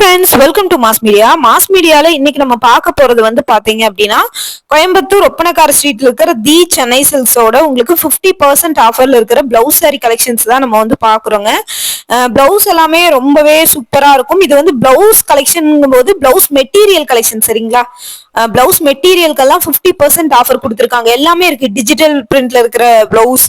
Friends welcome to mass media mass மீடியால இன்னைக்கு நம்ம பார்க்க போறது வந்து பாத்தீங்க அப்படின்னா கோயம்புத்தூர் ஒப்பனக்கார ஸ்ட்ரீட்ல இருக்கிற தி சென்னை சில்க்ஸோட உங்களுக்கு 50% பர்சன்ட் ஆஃபர்ல இருக்கிற பிளவுஸ் சாரி கலெக்ஷன்ஸ் தான் நம்ம வந்து பாக்குறோங்க பிளவுஸ் எல்லாமே ரொம்பவே சூப்பரா இருக்கும். இது வந்து பிளவுஸ் கலெக்ஷன் போது பிளவுஸ் மெட்டீரியல் கலெக்ஷன் சரிங்களா பிளவுஸ் மெட்டீரியல்கெல்லாம் 50% பர்சன்ட் ஆஃபர் கொடுத்துருக்காங்க. எல்லாமே இருக்கு. டிஜிட்டல் பிரிண்ட்ல இருக்கிற பிளவுஸ்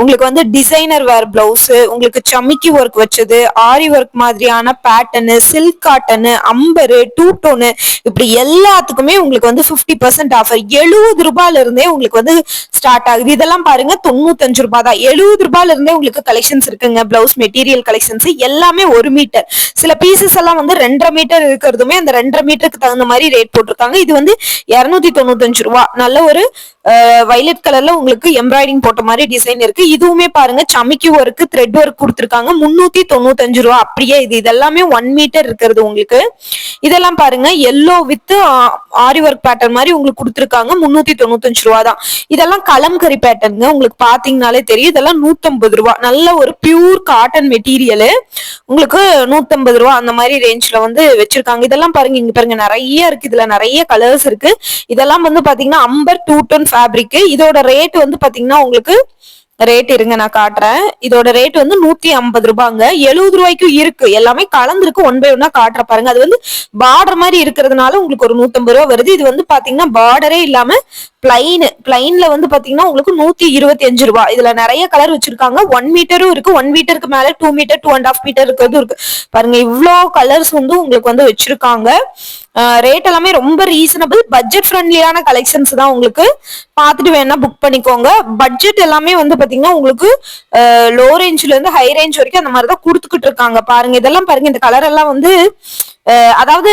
உங்களுக்கு வந்து டிசைனர் வேர் பிளவுஸ் உங்களுக்கு சமிக்கி ஒர்க் வச்சது ஆரி ஒர்க் மாதிரியான pattern silk cotton ombre two tone இப்படி எல்லாத்துக்குமே உங்களுக்கு வந்து 50% பர்சன்ட் ஆஃபர் எழுபது ரூபாயில இருந்தே உங்களுக்கு வந்து ஸ்டார்ட் ஆகுது. இதெல்லாம் பாருங்க தொண்ணூத்தஞ்சு ரூபாய் தான் எழுபது ரூபாயில இருந்தே உங்களுக்கு கலெக்ஷன்ஸ் இருக்குங்க. பிளவுஸ் மெட்டீரியல் கலெக்ஷன்ஸ் எல்லாமே ஒரு மீட்டர் சில பீசஸ் எல்லாம் வந்து ரெண்டரை மீட்டர் இருக்கிறதுமே அந்த ரெண்டரை மீட்டருக்கு தகுந்த மாதிரி ரேட் போட்டிருக்காங்க. இது வந்து இரநூத்தி தொண்ணூத்தஞ்சு ரூபா. நல்ல ஒரு வைலட் கலர்ல உங்களுக்கு எம்ப்ராய்டிங் போட்ட மாதிரி டிசைன் இருக்கு. இதுவுமே பாருங்க சமிக்கி ஒர்க் த்ரெட் ஒர்க் கொடுத்துருக்காங்க. முன்னூத்தி தொண்ணூத்தஞ்சு ரூபா. அப்படியே இது இதெல்லாமே ஒன் மீட்டர் இருக்கிறது உங்களுக்கு. இதெல்லாம் பாருங்க yellow with aari work pattern மாதிரி உங்களுக்கு கொடுத்துருக்காங்க. முன்னூத்தி தொண்ணூத்தஞ்சு ரூபா தான் இதெல்லாம் கலம்கரி பேட்டர்னுங்க உங்களுக்கு பாத்தீங்கனாலே தெரியும். இதெல்லாம் நூத்தம்பது ரூபா. நல்ல ஒரு பியூர் காட்டன் மெட்டீரியலு உங்களுக்கு நூத்தம்பது ரூபா அந்த மாதிரி ரேஞ்ச்ல வந்து வச்சிருக்காங்க. இதெல்லாம் பாருங்க இங்க பாருங்க. நிறைய இருக்கு. இதுல நிறைய கலர்ஸ் இருக்கு. இதெல்லாம் வந்து பாத்தீங்கன்னா அம்பர் டூ டோன் ஃபேப்ரிக் இதோட ரேட் வந்து பாத்தீங்கன்னா உங்களுக்கு ரேட் இருங்க நான் காட்டுறேன். இதோட ரேட் வந்து நூத்தி ஐம்பது ரூபாங்க. எழுபது ரூபாய்க்கும் இருக்கு. எல்லாமே கலந்துருக்கு. ஒன் பை ஒன்னா காட்டுற பாருங்க. அது வந்து பார்டர் மாதிரி இருக்கிறதுனால உங்களுக்கு ஒரு நூத்தம்பது ரூபா வருது. இது வந்து பாத்தீங்கன்னா பார்டரே இல்லாம பிளைனு பிளைன்ல வந்து பாத்தீங்கன்னா உங்களுக்கு நூத்தி இருபத்தி அஞ்சு ரூபா. இதுல நிறைய கலர் வச்சிருக்காங்க. ஒன் மீட்டரும் இருக்கு. ஒன் மீட்டருக்கு மேல two metre two and half metre இருக்கிறதும் இருக்கு. பாருங்க இவ்வளோ கலர்ஸ் வந்து உங்களுக்கு வந்து வச்சிருக்காங்க. ரேட் எல்லாமே ரொம்ப ரீசனபிள் பட்ஜெட் ஃப்ரெண்ட்லியான கலெக்ஷன்ஸ் தான் உங்களுக்கு பார்த்துட்டு வேணா புக் பண்ணிக்கோங்க. பட்ஜெட் எல்லாமே வந்து பாத்தீங்கன்னா உங்களுக்கு லோ ரேஞ்ச்ல இருந்து ஹை ரேஞ்ச் வரைக்கும் அந்த மாதிரி தான் கொடுத்துக்கிட்டு இருக்காங்க. பாருங்க இதெல்லாம் பாருங்க இந்த கலர் எல்லாம் வந்து அதாவது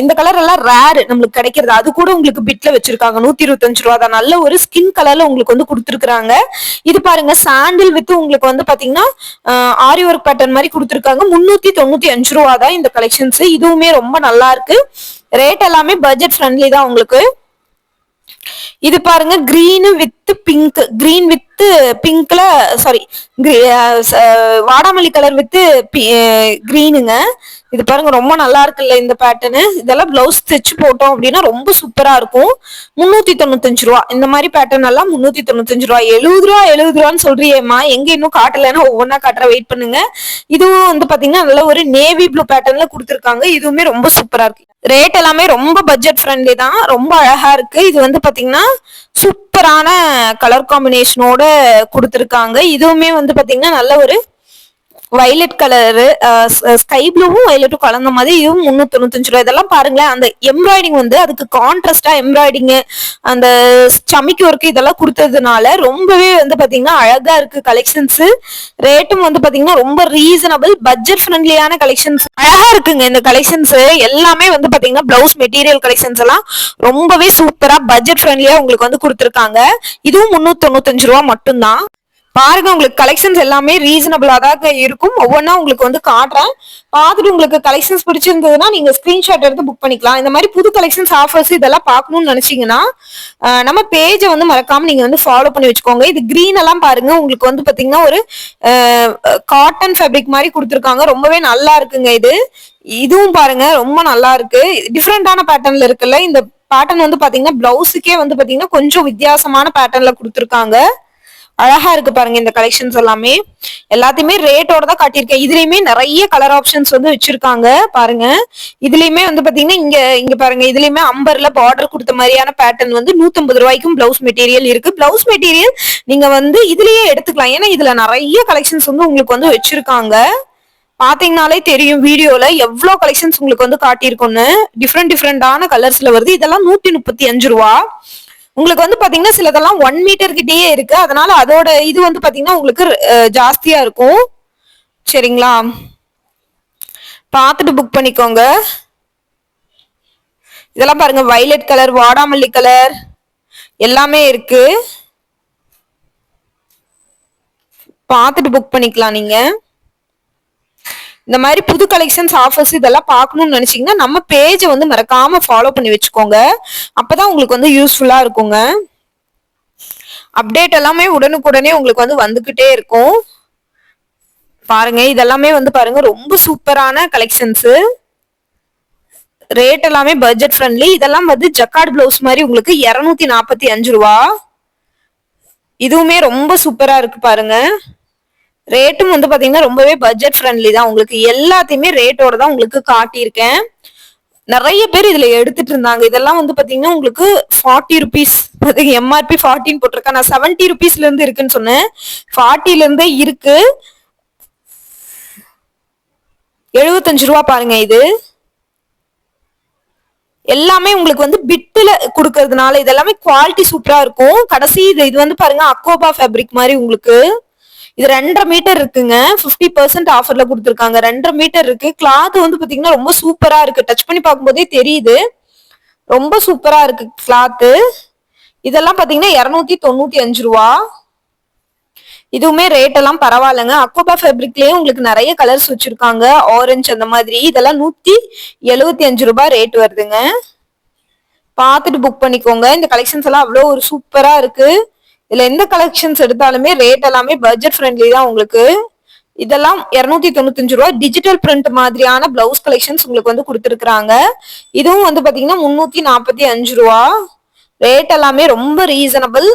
இந்த கலர் எல்லாம் ரேர் நம்மளுக்கு கிடைக்கிறது. அது கூட உங்களுக்கு பிட்ல வச்சிருக்காங்க. நூத்தி இருபத்தஞ்சு ரூபா. தான் நல்ல ஒரு ஸ்கின் கலர்ல உங்களுக்கு வந்து கொடுத்துருக்காங்க இது பாருங்க சாண்டில் வித் உங்களுக்கு வந்து பாத்தீங்கன்னா ஆரி ஒர்க் பேட்டர்ன் மாதிரி கொடுத்துருக்காங்க. முன்னூத்தி தொண்ணூத்தி அஞ்சு ரூபா தான் இந்த கலெக்ஷன்ஸ் இதுவுமே ரொம்ப நல்லா இருக்கு. ரேட் எல்லாமே பட்ஜெட் ஃப்ரெண்ட்லி தான் உங்களுக்கு. இது பாருங்க green with pink green with பிங்க்ல sari வாடாமல்லி கலர் வித் கிரீனுங்க இது பாருங்க ரொம்ப நல்லா இருக்குல்ல இந்த பேட்டர்னு இதெல்லாம் பிளவுஸ் தைச்சு போட்டோம் அப்படின்னா ரொம்ப சூப்பரா இருக்கும். முன்னூத்தி தொண்ணூத்தஞ்சு ரூபா. இந்த மாதிரி பேட்டர்ன் எல்லாம் முன்னூத்தி தொண்ணூத்தஞ்சு ரூபா. எழுபது ரூபா எழுபது ரூபான்னு சொல்றியேம்மா. எங்க இன்னும் காட்டலைன்னா ஒவ்வொன்றா காட்டுற வெயிட் பண்ணுங்க. இதுவும் வந்து பாத்தீங்கன்னா நல்ல ஒரு நேவி ப்ளூ பேட்டர்ன்ல கொடுத்துருக்காங்க. இதுவுமே ரொம்ப சூப்பரா இருக்கு. ரேட் எல்லாமே ரொம்ப பட்ஜெட் ஃப்ரெண்ட்லி தான். ரொம்ப அழகா இருக்கு. இது வந்து பாத்தீங்கன்னா சூப்பரான கலர் காம்பினேஷனோட கொடுத்துருக்காங்க. இதுவுமே வந்து பாத்தீங்கன்னா நல்ல ஒரு வைலட் கலரு ஸ்கை ப்ளூவும் வைலட்டும் கலந்த மாதிரி இதுவும் முந்நூத்தி தொண்ணூத்தஞ்சு ரூபா இதெல்லாம் பாருங்களேன் அந்த எம்ப்ராய்டிங் வந்து அதுக்கு கான்ட்ராஸ்டா எம்ப்ராய்டிங் அந்த சமிக்கு ஒர்க் இதெல்லாம் கொடுத்ததுனால ரொம்பவே வந்து பாத்தீங்கன்னா அழகா இருக்கு கலெக்ஷன்ஸ் ரேட்டும் வந்து பாத்தீங்கன்னா ரொம்ப ரீசனபிள் பட்ஜெட் ஃப்ரெண்ட்லியான கலெக்ஷன்ஸ் அழகா இருக்குங்க இந்த கலெக்ஷன்ஸ் எல்லாமே வந்து பாத்தீங்கன்னா பிளவுஸ் மெட்டீரியல் கலெக்ஷன்ஸ் எல்லாம் ரொம்பவே சூப்பரா பட்ஜெட் ஃப்ரெண்ட்லியா உங்களுக்கு வந்து கொடுத்துருக்காங்க. இதுவும் முன்னூத்தி தொண்ணூத்தஞ்சு ரூபா மட்டும்தான். பாருங்க உங்களுக்கு கலெக்ஷன்ஸ் எல்லாமே ரீசனபிளா தான் இருக்கும். ஒவ்வொன்றா உங்களுக்கு வந்து காட்டுறேன். பார்த்துட்டு உங்களுக்கு கலெக்ஷன்ஸ் பிடிச்சிருந்ததுன்னா நீங்க ஸ்கிரீன்ஷாட் எடுத்து புக் பண்ணிக்கலாம். இந்த மாதிரி புது கலெக்ஷன்ஸ் ஆஃபர்ஸ் இதெல்லாம் பார்க்கணும்னு நினைச்சீங்கன்னா நம்ம பேஜை வந்து மறக்காம நீங்க வந்து ஃபாலோ பண்ணி வச்சுக்கோங்க. இது கிரீன் எல்லாம் பாருங்க. உங்களுக்கு வந்து பாத்தீங்கன்னா ஒரு காட்டன் ஃபேப்ரிக் மாதிரி கொடுத்துருக்காங்க. ரொம்பவே நல்லா இருக்குங்க இது. இதுவும் பாருங்க ரொம்ப நல்லா இருக்கு. டிஃப்ரெண்டான பேட்டர்ன்ல இருக்குல்ல இந்த பேட்டர்ன் வந்து பாத்தீங்கன்னா பிளவுஸுக்கே வந்து பாத்தீங்கன்னா கொஞ்சம் வித்தியாசமான பேட்டர்ன்ல கொடுத்துருக்காங்க. அழகா இருக்கு பாருங்க இந்த கலெக்ஷன்ஸ் எல்லாமே. எல்லாத்தையுமே ரேட்டோட தான் காட்டியிருக்கேன். இதுலயுமே நிறைய கலர் ஆப்ஷன்ஸ் வந்து வச்சிருக்காங்க பாருங்க. இதுலயுமே வந்து பாத்தீங்கன்னா இங்க இங்க பாருங்க. இதுலயுமே அம்பர்ல பார்டர் கொடுத்த மாதிரியான பேட்டர்ன் வந்து நூத்தம்பது ரூபாய்க்கும் பிளவுஸ் மெட்டீரியல் இருக்கு. பிளவுஸ் மெட்டீரியல் நீங்க வந்து இதுலயே எடுத்துக்கலாம். ஏன்னா இதுல நிறைய கலெக்ஷன்ஸ் வந்து உங்களுக்கு வந்து வச்சிருக்காங்க. பாத்தீங்கனாலே தெரியும் வீடியோல எவ்வளவு கலெக்ஷன்ஸ் உங்களுக்கு வந்து காட்டியிருக்கோன்னு டிஃப்ரெண்ட் டிஃப்ரெண்டான கலர்ஸ்ல வருது. இதெல்லாம் நூத்தி முப்பத்தி அஞ்சு ரூபா. உங்களுக்கு வந்து பாத்தீங்கன்னா சிலதெல்லாம் ஒன் மீட்டர் கிட்டேயே இருக்கு. அதனால அதோட இது வந்து பாத்தீங்கன்னா உங்களுக்கு ஜாஸ்தியா இருக்கும். சரிங்களா? பார்த்துட்டு புக் பண்ணிக்கோங்க. இதெல்லாம் பாருங்க வைலட் கலர் வாடாமல்லி கலர் எல்லாமே இருக்கு. பார்த்துட்டு புக் பண்ணிக்கலாம் நீங்கள் இந்த மாதிரி புது கலெக்ஷன்ஸ் ஆஃபர்ஸ் இதெல்லாம் பார்க்கணும்னு நினைச்சீங்கன்னா நம்ம பேஜை வந்து மறக்காம ஃபாலோ பண்ணி வச்சுக்கோங்க. அப்பதான் உங்களுக்கு வந்து யூஸ்ஃபுல்லா இருக்குங்க. அப்டேட் எல்லாமே உடனுக்குடனே உங்களுக்கு வந்து வந்துகிட்டே இருக்கும். பாருங்க இதெல்லாமே வந்து பாருங்க ரொம்ப சூப்பரான கலெக்ஷன்ஸ் ரேட் எல்லாமே பட்ஜெட் ஃப்ரெண்ட்லி இதெல்லாம் வந்து ஜக்கார்ட் பிளவுஸ் மாதிரி உங்களுக்கு இருநூத்தி நாற்பத்தி அஞ்சு ரூபா. இதுவுமே ரொம்ப சூப்பரா இருக்கு பாருங்க. ரேட்டும் வந்து பாத்தீங்கன்னா ரொம்பவே பட்ஜெட் ஃப்ரெண்ட்லி தான். உங்களுக்கு எல்லாத்தையுமே ரேட்டோட தான் உங்களுக்கு காட்டியிருக்கேன். நிறைய பேர் இதுல எடுத்துட்டு இருந்தாங்க. இதெல்லாம் வந்து பாத்தீங்கன்னா உங்களுக்கு ஃபார்ட்டி ருபீஸ் எம்ஆர்பி ஃபார்ட்டின்னு போட்டிருக்கேன். நான் செவன்டி ருபீஸ்ல இருந்து இருக்குன்னு சொன்னேன். ஃபார்ட்டில இருந்தே இருக்கு. எழுபத்தஞ்சு ரூபா பாருங்க இது. எல்லாமே உங்களுக்கு வந்து பிட்டுல கொடுக்கறதுனால இதெல்லாமே குவாலிட்டி சூப்பரா இருக்கும். கடைசி இது இது வந்து பாருங்க அக்கோபா ஃபேப்ரிக் மாதிரி உங்களுக்கு. இது ரெண்டரை மீட்டர் இருக்குங்க. ஃபிஃப்டி பர்சன்ட் ஆஃபர்ல கொடுத்துருக்காங்க. ரெண்டரை மீட்டர் இருக்கு. கிளாத் வந்து பாத்தீங்கன்னா ரொம்ப சூப்பரா இருக்கு. டச் பண்ணி பார்க்கும்போதே தெரியுது. ரொம்ப சூப்பரா இருக்கு கிளாத்து இதெல்லாம் பாத்தீங்கன்னா இருநூத்தி தொண்ணூத்தி அஞ்சு ரூபா. இதுவுமே ரேட் எல்லாம் பரவாயில்லைங்க. அக்கோபா ஃபேப்ரிக்லயே உங்களுக்கு நிறைய கலர்ஸ் வச்சிருக்காங்க. ஆரஞ்சு அந்த மாதிரி. இதெல்லாம் நூத்தி எழுபத்தி அஞ்சு ரூபாய் ரேட் வருதுங்க. பார்த்துட்டு புக் பண்ணிக்கோங்க. இந்த கலெக்ஷன்ஸ் எல்லாம் அவ்வளோ ஒரு சூப்பரா இருக்கு. இதுல எந்த கலெக்ஷன்ஸ் எடுத்தாலுமே ரேட் எல்லாமே பட்ஜெட் ஃப்ரெண்ட்லி தான் உங்களுக்கு. இதெல்லாம் இருநூத்தி தொண்ணூத்தஞ்சு ரூபா டிஜிட்டல் பிரிண்ட் மாதிரியான பிளவுஸ் கலெக்ஷன்ஸ் உங்களுக்கு வந்து கொடுத்துருக்காங்க இதுவும் வந்து பாத்தீங்கன்னா முன்னூத்தி நாற்பத்தி அஞ்சு ரூபா. ரேட் எல்லாமே ரொம்ப ரீசனபிள்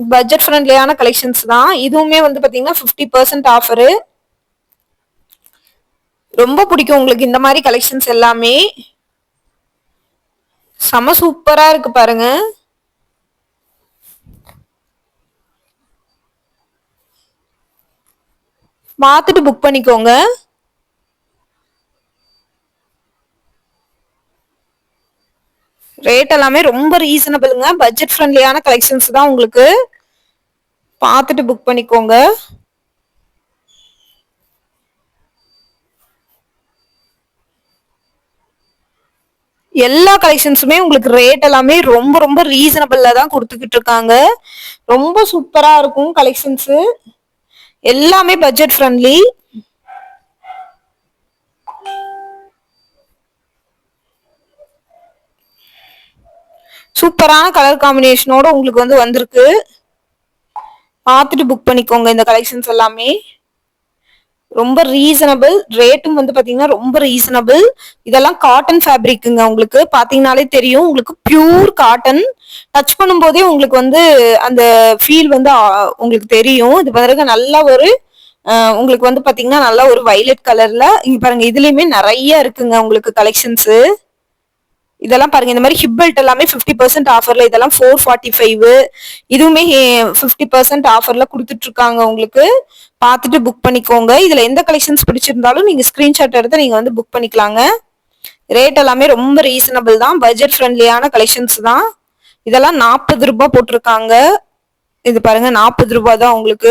பட்ஜெட் ஃப்ரெண்ட்லியான கலெக்ஷன்ஸ் தான். இதுவுமே வந்து பாத்தீங்கன்னா ஃபிஃப்டி பர்சன்ட் ஆஃபரு ரொம்ப பிடிக்கும் உங்களுக்கு இந்த மாதிரி கலெக்ஷன்ஸ் எல்லாமே. செம சூப்பரா இருக்கு பாருங்க. பார்த்துட்டு புக் பண்ணிக்கோங்க. ரேட் எல்லாமே ரொம்ப ரீசனபிளுங்க பட்ஜெட் ஃப்ரெண்ட்லியான கலெக்ஷன்ஸ் தான் உங்களுக்கு. பார்த்துட்டு புக் பண்ணிக்கோங்க. எல்லா கலெக்ஷன்ஸுமே உங்களுக்கு ரேட் எல்லாமே ரொம்ப ரொம்ப ரீசனபிளில் தான் கொடுத்துக்கிட்டு இருக்காங்க. ரொம்ப சூப்பராக இருக்கும் கலெக்ஷன்ஸு எல்லாமே பட்ஜெட் ஃப்ரெண்ட்லி சூப்பரான கலர் காம்பினேஷனோட உங்களுக்கு வந்து வந்திருக்கு. பார்த்துட்டு புக் பண்ணிக்கோங்க இந்த கலெக்ஷன்ஸ் எல்லாமே. ரொம்ப ரீசனபிள் ரேட்டும் வந்து பாத்தீங்கன்னா ரொம்ப ரீசனபிள் இதெல்லாம் காட்டன் ஃபேப்ரிக்குங்க உங்களுக்கு பாத்தீங்கன்னாலே தெரியும். உங்களுக்கு பியூர் காட்டன் டச் பண்ணும்போதே உங்களுக்கு வந்து அந்த ஃபீல் வந்து உங்களுக்கு தெரியும். இது பாருங்க நல்ல ஒரு உங்களுக்கு வந்து பாத்தீங்கன்னா நல்லா ஒரு வைலட் கலர்ல இங்க பாருங்க இதுலயுமே நிறைய இருக்குங்க உங்களுக்கு கலெக்ஷன்ஸ் இதெல்லாம் பாருங்க இந்த மாதிரி ஹிப் பெல்ட் எல்லாமே ஃபிஃப்டி பர்சன்ட் ஆஃபர்ல இதெல்லாம் ஃபோர் ஃபார்ட்டி ஃபைவ் இதுவுமே ஃபிஃப்டி பர்சன்ட் ஆஃபர்ல கொடுத்துட்டு இருக்காங்க உங்களுக்கு. பார்த்துட்டு புக் பண்ணிக்கோங்க. இதுல எந்த கலெக்ஷன்ஸ் பிடிச்சிருந்தாலும் நீங்க ஸ்கிரீன்ஷாட் எடுத்து நீங்க வந்து புக் பண்ணிக்கலாங்க. ரேட் எல்லாமே ரொம்ப ரீசனபிள் தான். பட்ஜெட் ஃப்ரெண்ட்லியான கலெக்ஷன்ஸ் தான். இதெல்லாம் நாற்பது ரூபாய் போட்டிருக்காங்க. இது பாருங்க நாற்பது ரூபாய் தான் உங்களுக்கு.